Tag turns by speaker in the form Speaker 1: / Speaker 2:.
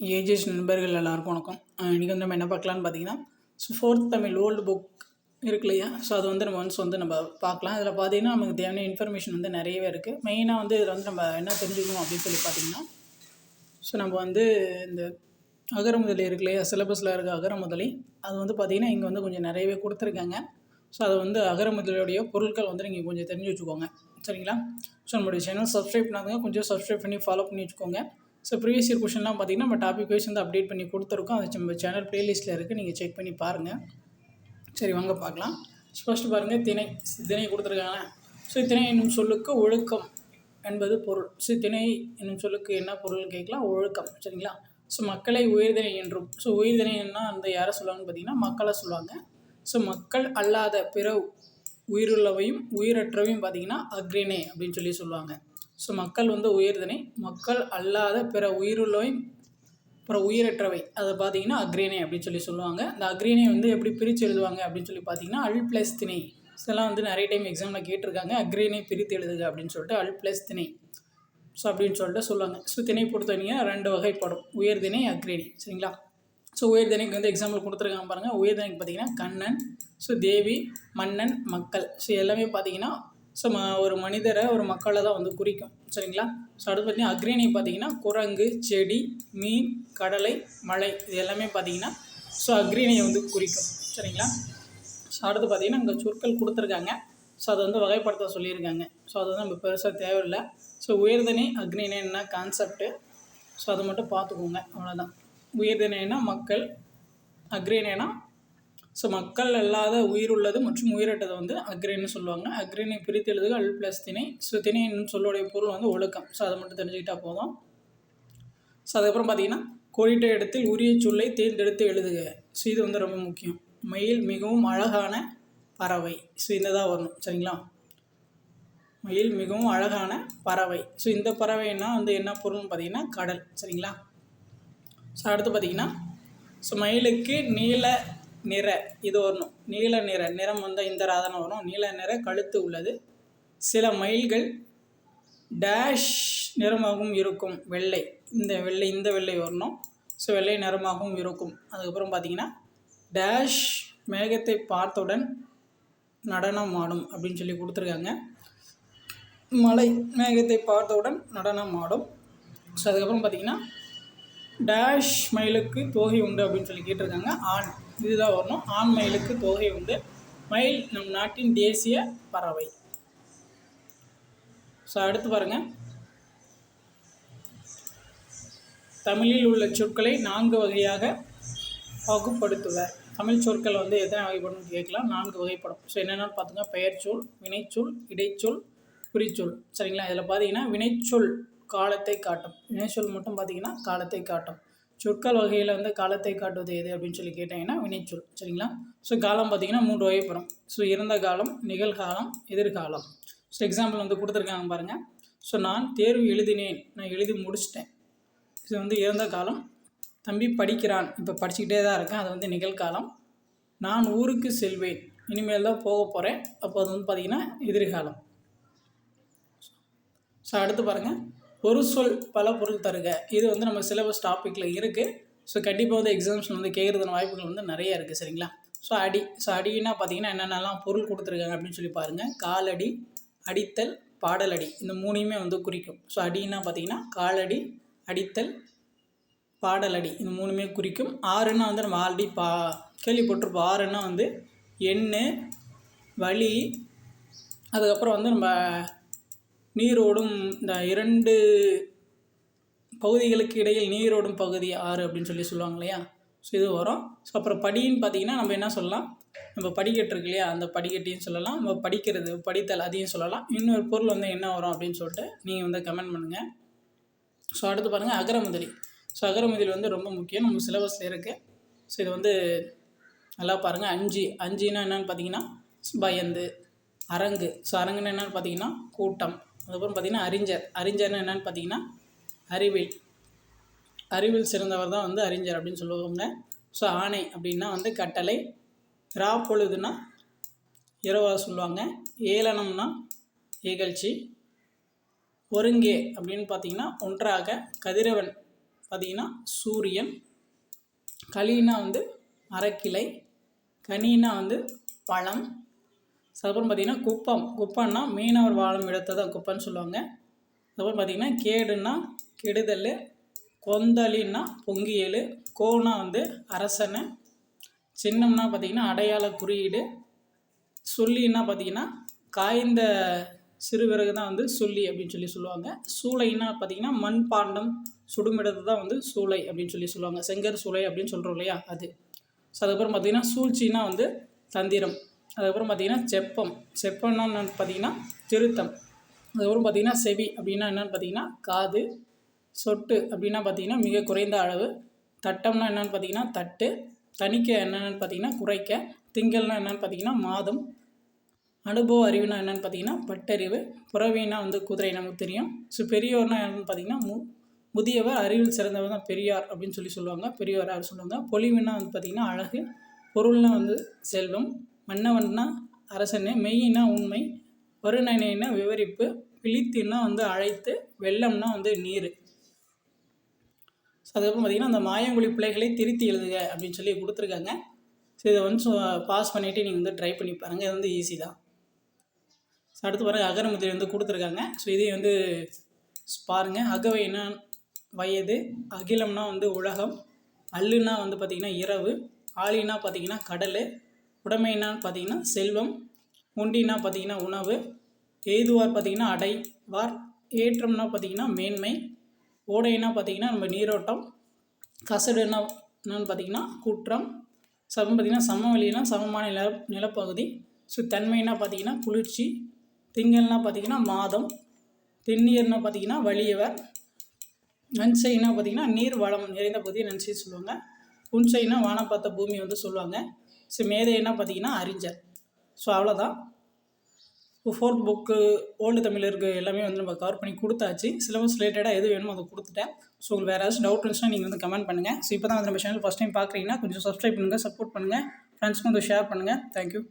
Speaker 1: Ages நண்பர்கள் எல்லாருக்கும் வணக்கம். இன்றைக்கி வந்து நம்ம என்ன பார்க்கலான்னு பார்த்தீங்கன்னா so fourth Tamil old book இருக்கு இல்லையா? ஸோ அது வந்து நம்ம ஒன்ஸ் வந்து நம்ம பார்க்கலாம். அதில் பார்த்தீங்கன்னா நமக்கு தேவையான இன்ஃபர்மேஷன் வந்து நிறையவே இருக்குது மெயினாக வந்து இதில் வந்து நம்ம என்ன தெரிஞ்சுக்கணும் அப்படின்னு சொல்லி பார்த்தீங்கன்னா ஸோ நம்ம வந்து இந்த அகரமுதலி இருக்கு இல்லையா? சிலபஸில் இருக்க அகரமுதலி அது வந்து பார்த்திங்கன்னா இங்கே வந்து கொஞ்சம் நிறையவே கொடுத்துருக்காங்க. ஸோ அதை வந்து அகரமுதலியுடைய பொருட்கள் வந்து நீங்கள் கொஞ்சம் தெரிஞ்சு வச்சுக்கோங்க. சரிங்களா? ஸோ நம்மளுடைய சேனல் சப்ஸ்கிரைப் பண்ணாதுங்க கொஞ்சம் சப்ஸ்கிரைப் பண்ணி ஃபாலோ பண்ணி வச்சுக்கோங்க. ஸோ ப்ரீவியஸ் இயர் கொஷின்லாம் பார்த்தீங்கன்னா நம்ம டாபிக் வைஸ் வந்து அப்டேட் பண்ணி கொடுத்துருக்கோம். அது நம்ம சேனல் ப்ளேலிஸ்ட்டில் இருக்குது நீங்கள் செக் பண்ணி பாருங்கள் சரி வாங்க பார்க்கலாம் ஃபஸ்ட்டு பாருங்கள் திணை திணை கொடுத்துருக்காங்க. ஸோ திணை என்னும் சொல்லுக்கு ஒழுக்கம் என்பது பொருள். ஸோ திணை என்னும் சொல்லுக்கு என்ன பொருள் கேட்கலாம். ஒழுக்கம். சரிங்களா? ஸோ மக்களை உயர்திணை என்றும். ஸோ உயர்திணைன்னா அந்த யாரை சொல்லுவாங்கன்னு பார்த்தீங்கன்னா மக்களை சொல்லுவாங்க. ஸோ மக்கள் அல்லாத பிற உயிருள்ளவையும் உயிரற்றவையும் பார்த்தீங்கன்னா அக்ரிணை அப்படின்னு சொல்லி சொல்லுவாங்க. ஸோ மக்கள் வந்து உயர்திணை மக்கள் அல்லாத பிற உயிருள்ளவை அப்புறம் உயிரற்றவை. அதை பார்த்தீங்கன்னா அக்ரீனை அப்படின்னு சொல்லி சொல்லுவாங்க. அந்த அக்ரீனை வந்து எப்படி பிரித்து எழுதுவாங்க அப்படின்னு சொல்லி பார்த்தீங்கன்னா அல் ப்ளஸ் திணை இதெல்லாம் வந்து நிறைய டைம் எக்ஸாமில் கேட்டிருக்காங்க. அக்ரீனை பிரித்து எழுதுக அப்படின்னு சொல்லிட்டு அல் ப்ளஸ் திணை ஸோ அப்படின்னு சொல்லிட்டு சொல்லுவாங்க. ஸோ திணை பொறுத்தவரைக்கும் ரெண்டு வகைப்படும். உயர்திணை அக்ரேனி. சரிங்களா? ஸோ உயர்திணைக்கு வந்து எக்ஸாம்பிள் கொடுத்துருக்காங்க பாருங்கள் உயர்திணைக்கு பார்த்தீங்கன்னா கண்ணன் ஸோ தேவி மன்னன் மக்கள். ஸோ எல்லாமே பார்த்தீங்கன்னா ஸோ ம ஒரு மனிதரை ஒரு மக்களை தான் வந்து குறிக்கும். சரிங்களா? ஸோ அடுத்து பார்த்தீங்கன்னா அக்ரிணி பார்த்தீங்கன்னா குரங்கு செடி மீன் கடலை மலை இது எல்லாமே பார்த்தீங்கன்னா ஸோ அக்ரிணையை வந்து குறிக்கும். சரிங்களா? ஸோ அடுத்து பார்த்திங்கன்னா இங்கே சொற்கள் கொடுத்துருக்காங்க. ஸோ அதை வந்து வகைப்படுத்த சொல்லியிருக்காங்க. ஸோ அது வந்து நம்ம பெருசாக தேவையில்லை. ஸோ உயர்தனை அக்னினை கான்செப்ட்டு ஸோ அதை மட்டும் பார்த்துக்கோங்க. அவ்வளோதான் உயர்தனைனா மக்கள் அக்ரிணைனா ஸோ மக்கள் அல்லாத உயிர் உள்ளது மற்றும் உயிரட்டதை வந்து அக்ரின்னு சொல்லுவாங்க. அக்ரினை பிரித்து எழுதுக அல் ப்ளஸ் திணை. ஸோ திணைன்னு சொல்லுடைய பொருள் வந்து ஒழுக்கம். ஸோ அதை மட்டும் தெரிஞ்சுக்கிட்டால் போதும். ஸோ அதுக்கப்புறம் பார்த்தீங்கன்னா கோடிட்ட இடத்தில் உரிய சொல்லை தேர்ந்தெடுத்து எழுதுக. ஸோ இது வந்து ரொம்ப முக்கியம். மயில் மிகவும் அழகான பறவை. ஸோ இந்த தான் வரணும். சரிங்களா? மயில் மிகவும் அழகான பறவை. ஸோ இந்த பறவைன்னா வந்து என்ன பொருள்னு பார்த்தீங்கன்னா கடல். சரிங்களா? ஸோ அடுத்து பார்த்தீங்கன்னா ஸோ மயிலுக்கு நீல நிற இது வரணும் நீல நிற நிறம் வந்து இந்த ராதனை வரும். நீல நிற கழுத்து உள்ளது. சில மயில்கள் டேஷ் நிறமாகவும் இருக்கும். வெள்ளை. இந்த வெள்ளை இந்த வெள்ளை வரணும். ஸோ வெள்ளை நிறமாகவும் இருக்கும். அதுக்கப்புறம் பார்த்தீங்கன்னா டேஷ் மேகத்தை பார்த்தவுடன் நடனம் ஆடும் அப்படின்னு சொல்லி கொடுத்துருக்காங்க. மலை மேகத்தை பார்த்தவுடன் நடனம் ஆடும். ஸோ அதுக்கப்புறம் பார்த்தீங்கன்னா டேஷ் மயிலுக்கு தோகை உண்டு அப்படின்னு சொல்லி கேட்டிருக்காங்க. ஆண். இதுதான் வரணும். ஆண் மயிலுக்கு தொகை உண்டு. மயில் நம் நாட்டின் தேசிய பறவை. ஸோ அடுத்து பாருங்கள் தமிழில் உள்ள சொற்களை நான்கு வகையாக வகுப்படுத்துவர். தமிழ் சொற்கள் வந்து எத்தனை வகைப்படும் கேட்கலாம். நான்கு வகைப்படும். ஸோ என்னென்னு பார்த்துங்க பெயர்ச்சொல் வினைச்சொல் இடைச்சொல் குறிச்சொல். சரிங்களா? இதில் பார்த்தீங்கன்னா வினைச்சொல் காலத்தை காட்டும். வினைச்சொல் மட்டும் பார்த்தீங்கன்னா காலத்தை காட்டும். சொற்கள் வகையில் வந்து காலத்தை காட்டுவது எது அப்படின்னு சொல்லி கேட்டிங்கன்னா வினைச்சொல் சரிங்களா? ஸோ காலம் பார்த்தீங்கன்னா மூன்று வகைப்படும். ஸோ இறந்த காலம் நிகழ்காலம் எதிர்காலம். ஸோ எக்ஸாம்பிள் வந்து கொடுத்துருக்காங்க பாருங்கள் ஸோ நான் தேர்வு எழுதினேன். நான் எழுதி முடிச்சிட்டேன். இது வந்து இறந்த காலம். தம்பி படிக்கிறான். இப்போ படிச்சுக்கிட்டே தான் இருக்கேன். அது வந்து நிகழ்காலம். நான் ஊருக்கு செல்வேன். இனிமேல் தான் போக போகிறேன் அப்போ அது வந்து பார்த்திங்கன்னா எதிர்காலம். ஸோ அடுத்து பாருங்கள் ஒரு சொல் பல பொருள் தருக. இது வந்து நம்ம சிலபஸ் டாப்பிக்கில் இருக்குது ஸோ கண்டிப்பாக வந்து எக்ஸாம்ஸ் வந்து கேட்குறதுன வாய்ப்புகள் வந்து நிறைய இருக்குது சரிங்களா? ஸோ அடி ஸோ அடினா பார்த்தீங்கன்னா என்னென்னலாம் பொருள் கொடுத்துருக்காங்க அப்படின்னு சொல்லி பாருங்கள் காலடி அடித்தல் பாடலடி. இந்த மூணையுமே வந்து குறிக்கும். ஸோ அடின்னா பார்த்தீங்கன்னா காலடி அடித்தல் பாடலடி. இந்த மூணுமே குறிக்கும். ஆறுன்னா வந்து நம்ம ஆல்ரெடி பா கேள்விப்பட்டிருப்போம். ஆறுன்னா வந்து எண்ணு வழி அதுக்கப்புறம் வந்து நம்ம நீரோடும் இந்த இரண்டு பகுதிகளுக்கு இடையில் நீரோடும் பகுதி ஆறு அப்படின்னு சொல்லி சொல்லுவாங்க இல்லையா? ஸோ இது வரும். ஸோ அப்புறம் படின்னு பார்த்தீங்கன்னா நம்ம என்ன சொல்லலாம்? நம்ம படிக்கட்டு இருக்கு இல்லையா? அந்த படிக்கட்டையும் சொல்லலாம். நம்ம படிக்கிறது படித்தல் அதையும் சொல்லலாம். இன்னொரு பொருள் வந்து என்ன வரும் அப்படின்னு சொல்லிட்டு நீங்கள் வந்து கமெண்ட் பண்ணுங்கள் ஸோ அடுத்து பாருங்கள் அகரமுதலி. ஸோ அகரமுதலி வந்து ரொம்ப முக்கியம். நம்ம சிலபஸில் இருக்குது ஸோ இது வந்து நல்லா பாருங்கள் அஞ்சு. அஞ்சுன்னா என்னென்னு பார்த்தீங்கன்னா பயந்து அரங்கு. ஸோ அரங்குன்னு என்னென்னு பார்த்தீங்கன்னா கூட்டம். அதுக்கப்புறம் பார்த்திங்கன்னா அறிஞர். அறிஞர்னு என்னென்னு பார்த்தீங்கன்னா அறிவில். அறிவில் சிறந்தவர் தான் வந்து அறிஞர் அப்படின்னு சொல்லுவாங்க ஸோ ஆணை அப்படின்னா வந்து கட்டளை. ரா பொழுதுனா இரவாக சொல்லுவாங்க. ஏளனம்னா இகழ்ச்சி ஒருங்கே அப்படின்னு பார்த்தீங்கன்னா ஒன்றாக கதிரவன் பார்த்தீங்கன்னா சூரியன். களினா வந்து மரக்கிளை கனினா வந்து பழம். அதுக்கப்புறம் பார்த்தீங்கன்னா குப்பம். குப்பம்னா மீனவர் வாழும் இடத்தை தான் குப்பம்னு சொல்லுவாங்க. அதுக்கப்புறம் பார்த்தீங்கன்னா கேடுன்னா கெடுதல் கொந்தளின்னா பொங்கியல் கோனா வந்து அரசனை சின்னம்னா பார்த்தீங்கன்னா அடையாள குறியீடு சொல்லின்னா பார்த்தீங்கன்னா காய்ந்த சிறுவிறகு தான் வந்து சொல்லி அப்படின்னு சொல்லி சொல்லுவாங்க. சூளைன்னா பார்த்தீங்கன்னா மண் பாண்டம் சுடுமிடத்தை தான் வந்து சூளை அப்படின்னு சொல்லி சொல்லுவாங்க. செங்கர் சூளை அப்படின்னு சொல்கிறோம் இல்லையா அது. ஸோ அதுக்கப்புறம் பார்த்தீங்கன்னா சூழ்ச்சின்னா வந்து தந்திரம். அதுக்கப்புறம் பார்த்தீங்கன்னா செப்பம். செப்பம்னா என்னன்னு பார்த்தீங்கன்னா திருத்தம். அதுக்கப்புறம் பார்த்தீங்கன்னா செவி அப்படின்னா என்னென்னு பார்த்தீங்கன்னா காது. சொட்டு அப்படின்னா பார்த்தீங்கன்னா மிக குறைந்த அளவு. தட்டம்னா என்னென்னு பார்த்தீங்கன்னா தட்டு. தணிக்க என்னென்னு பார்த்தீங்கன்னா குறைக்க. திங்கள்னா என்னென்னு பார்த்தீங்கன்னா மாதம். அனுபவ அறிவுனா என்னென்னு பார்த்தீங்கன்னா பட்டறிவு. புறவினா வந்து குதிரை நமக்கு தெரியும். ஸோ பெரியோர்னா என்னென்னு பார்த்தீங்கன்னா மு முதியவர் அறிவில் சிறந்தவர் தான் பெரியார் அப்படின்னு சொல்லி சொல்லுவாங்க. பெரியவர் யார் சொல்லுவாங்க? பொலிவுனா வந்து பார்த்திங்கன்னா அழகு. பொருள்னா வந்து செல்வம். மன்னவன்னா அரசனு மெய்யினா உண்மை வருணனைனா விவரிப்பு பிழித்துன்னா வந்து அழைத்து வெள்ளம்னா வந்து நீர். ஸோ அதுக்கப்புறம் பார்த்திங்கன்னா அந்த மாயங்குழி பிள்ளைகளை திருத்தி எழுதுக அப்படின்னு சொல்லி கொடுத்துருக்காங்க. ஸோ இதை வந்து பாஸ் பண்ணிவிட்டு நீங்கள் வந்து ட்ரை பண்ணி பாருங்கள் இது வந்து ஈஸி தான். ஸோ அடுத்து பாருங்கள் அகரமுதிரை வந்து கொடுத்துருக்காங்க. ஸோ இதையும் வந்து பாருங்கள் அகவைனா வயது அகிலம்னா வந்து உலகம் அல்லுனா வந்து பார்த்திங்கன்னா இரவு ஆலினா பார்த்திங்கன்னா கடல் உடைமைனான்னு பார்த்தீங்கன்னா செல்வம் உண்டினா பார்த்தீங்கன்னா உணவு எய்துவார் பார்த்தீங்கன்னா அடைவார் ஏற்றம்னா பார்த்தீங்கன்னா மேன்மை ஓடைனா பார்த்தீங்கன்னா நம்ம நீரோட்டம் கசடுனா என்னன்னு பார்த்தீங்கன்னா குற்றம் சமம் பார்த்திங்கன்னா சமவெளினா சமமான நில நிலப்பகுதி ஸோ தன்மைனா பார்த்தீங்கன்னா குளிர்ச்சி திங்கள்னா பார்த்தீங்கன்னா மாதம் தென்னியர்னா பார்த்தீங்கன்னா வலியவர் நன்சைனா பார்த்தீங்கன்னா நீர் வளம் நிறைந்த பகுதியை நன்சை சொல்லுவாங்க. புன்சைனா வானம் பார்த்த பூமி வந்து சொல்லுவாங்க. ஸோ மேதைன்னா பார்த்தீங்கன்னா அறிஞர். ஸோ அவ்வளோதான் இப்போ ஃபோர்த் புக்கு ஓல்டு தமிழ் இருக்க எல்லாமே வந்து நம்ம கவர் பண்ணி கொடுத்தாச்சு. சிலபஸ் ரிலேட்டடாக எது வேணுமோ அதை கொடுத்துட்டேன். ஸோ உங்களுக்கு வேறு ஏதாச்சும் டவுட் இருந்துச்சுன்னா நீங்கள் வந்து கமெண்ட் பண்ணுங்கள் ஸோ இப்போ தான் வந்து நம்ம சேனல் ஃபஸ்ட் டைம் பார்க்குறீங்கன்னா கொஞ்சம் சப்ஸ்கிரைப் பண்ணுங்கள் சப்போர்ட் பண்ணுங்கள் ஃப்ரெண்ட்ஸ்க்கு வந்து ஷேர் பண்ணுங்கள் தேங்க்யூ